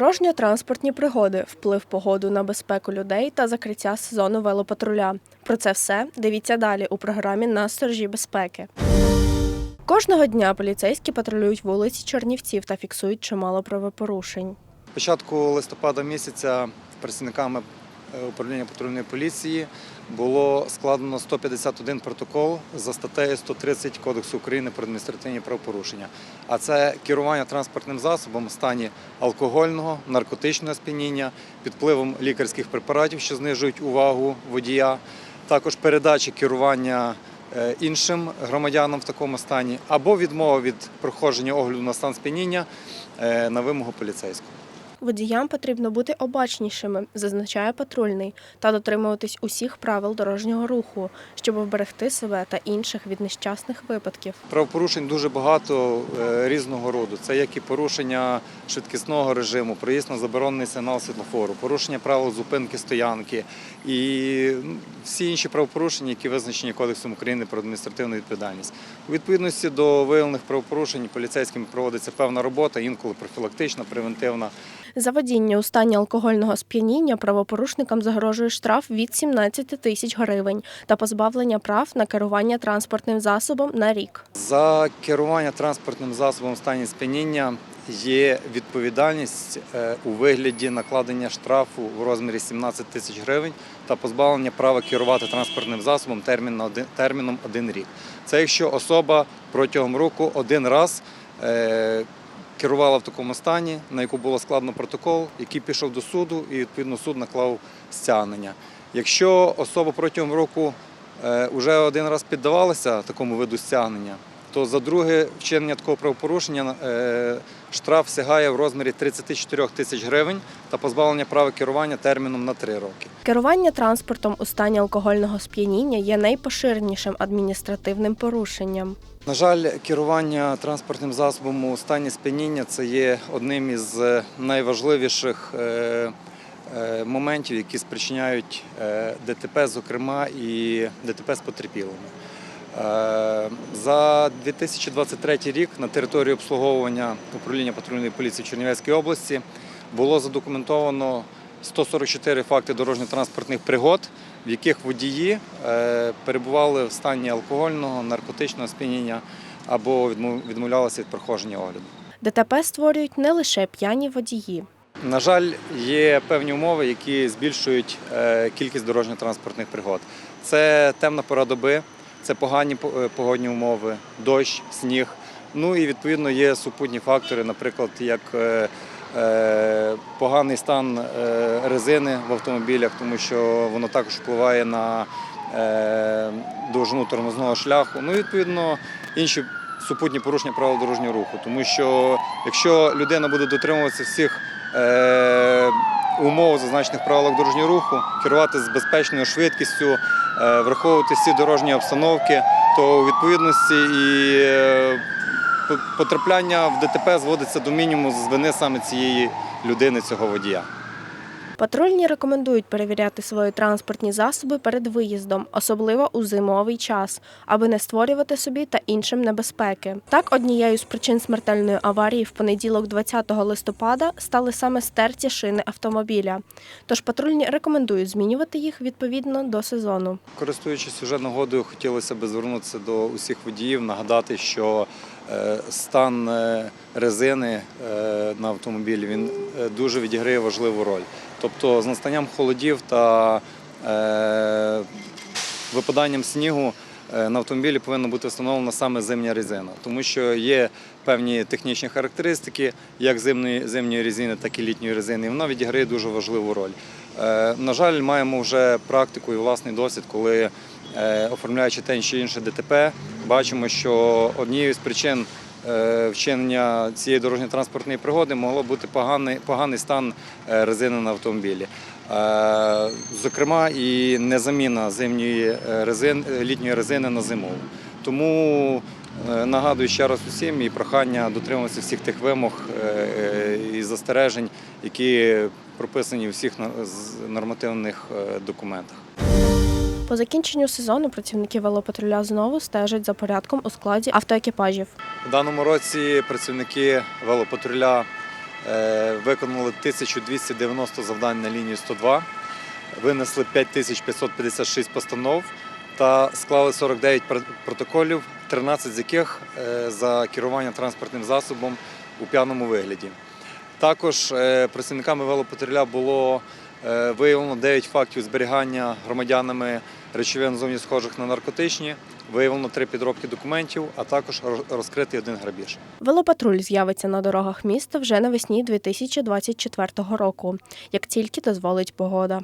Дорожньо-транспортні пригоди, вплив погоду на безпеку людей та закриття сезону велопатруля. Про це все дивіться далі у програмі на сторожі безпеки. Кожного дня поліцейські патрулюють вулиці Чернівців та фіксують чимало правопорушень. Початку листопада місяця працівниками управління патрульної поліції було складено 151 протокол за статтею 130 Кодексу України про адміністративні правопорушення. А це керування транспортним засобом в стані алкогольного, наркотичного сп'яніння, під впливом лікарських препаратів, що знижують увагу водія, також передача керування е, іншим громадянам в такому стані, або відмова від проходження огляду на стан сп'яніння е, на вимогу поліцейського. Водіям потрібно бути обачнішими, зазначає патрульний, та дотримуватись усіх правил дорожнього руху, щоб вберегти себе та інших від нещасних випадків. Правопорушень дуже багато е, різного роду. Це як і порушення швидкісного режиму, проїзд на заборонений сигнал світлофору, порушення правил зупинки стоянки і всі інші правопорушення, які визначені Кодексом України про адміністративну відповідальність. У відповідності до виявлених правопорушень поліцейськими проводиться певна робота, інколи профілактична, превентивна. За водіння у стані алкогольного сп'яніння правопорушникам загрожує штраф від 17 тисяч гривень та позбавлення прав на керування транспортним засобом на рік. За керування транспортним засобом в стані сп'яніння є відповідальність е, у вигляді накладення штрафу в розмірі 17 тисяч гривень та позбавлення права керувати транспортним засобом терміном один рік. Це якщо особа протягом року один раз е, керувала в такому стані, на яку було складено протокол, який пішов до суду, і відповідно суд наклав стягнення. Якщо особа протягом року вже один раз піддавалася такому виду стягнення, то за друге вчинення такого правопорушення е, штраф сягає в розмірі 34 тисяч гривень та позбавлення права керування терміном на 3 роки. Керування транспортом у стані алкогольного сп'яніння є найпоширенішим адміністративним порушенням. На жаль, керування транспортним засобом у стані сп'яніння це є одним із е, найважливіших е, моментів, які спричиняють ДТП, зокрема і ДТП з потерпілими. Е, За 2023 рік на території обслуговування управління патрульної поліції Чернівецької області було задокументовано 144 факти дорожньо-транспортних пригод, в яких водії е, перебували в стані алкогольного, наркотичного сп'яніння або відмовлялися від проходження огляду. ДТП створюють не лише п'яні водії. На жаль, є певні умови, які збільшують е, кількість дорожньо-транспортних пригод. Це темна пора доби, це погані е, погодні умови, дощ, сніг. Ну і відповідно є супутні фактори, наприклад, як е, е, поганий стан резини в автомобілях, тому що воно також впливає на довжину тормозного шляху. Ну і відповідно інші супутні порушення правил дорожнього руху. Тому що якщо людина буде дотримуватися всіх умов, зазначених правилах дорожнього руху, керувати з безпечною швидкістю, враховувати всі дорожні обстановки, то у відповідності і е, по- потрапляння в ДТП зводиться до мінімуму з вини саме цієї людини, цього водія. Патрульні рекомендують перевіряти свої транспортні засоби перед виїздом, особливо у зимовий час, аби не створювати собі та іншим небезпеки. Так, однією з причин смертельної аварії в понеділок, 20 листопада, стали саме стерті шини автомобіля. Тож патрульні рекомендують змінювати їх відповідно до сезону. Користуючись уже нагодою, хотілося б звернутися до усіх водіїв, нагадати, що стан е, резини е, на автомобілі він е, дуже відіграє важливу роль. Тобто з настанням холодів та е, випаданням снігу е, на автомобілі повинна бути встановлена саме зимня резина, тому що є певні технічні характеристики як зимної, зимньої резини, так і літньої резини. І вона відіграє дуже важливу роль. Е, На жаль, маємо вже практику і власний досвід, коли е, оформляючи те чи інше ДТП, бачимо, що однією з причин е, вчинення цієї дорожньо-транспортної пригоди могло бути поганий, поганий стан е, резини на автомобілі. Е, Зокрема, і незаміна зимньої е, резин, е, літньої резини на зимову. Тому е, нагадую ще раз усім і прохання дотримуватися всіх тих вимог е, е, і застережень, які прописані у всіх нормативних е, документах. По закінченню сезону працівники велопатруля знову стежать за порядком у складі автоекіпажів. У даному році працівники велопатруля е, виконали 1290 завдань на лінію 102, винесли 5556 постанов та склали 49 протоколів, 13 з яких е, за керування транспортним засобом у п'яному вигляді. Також е, працівниками велопатруля було е, виявлено 9 фактів зберігання громадянами речовин зовні схожих на наркотичні, виявлено 3 підробки документів, а також розкритий один грабіж. Велопатруль з'явиться на дорогах міста вже навесні 2024 року, як тільки дозволить погода.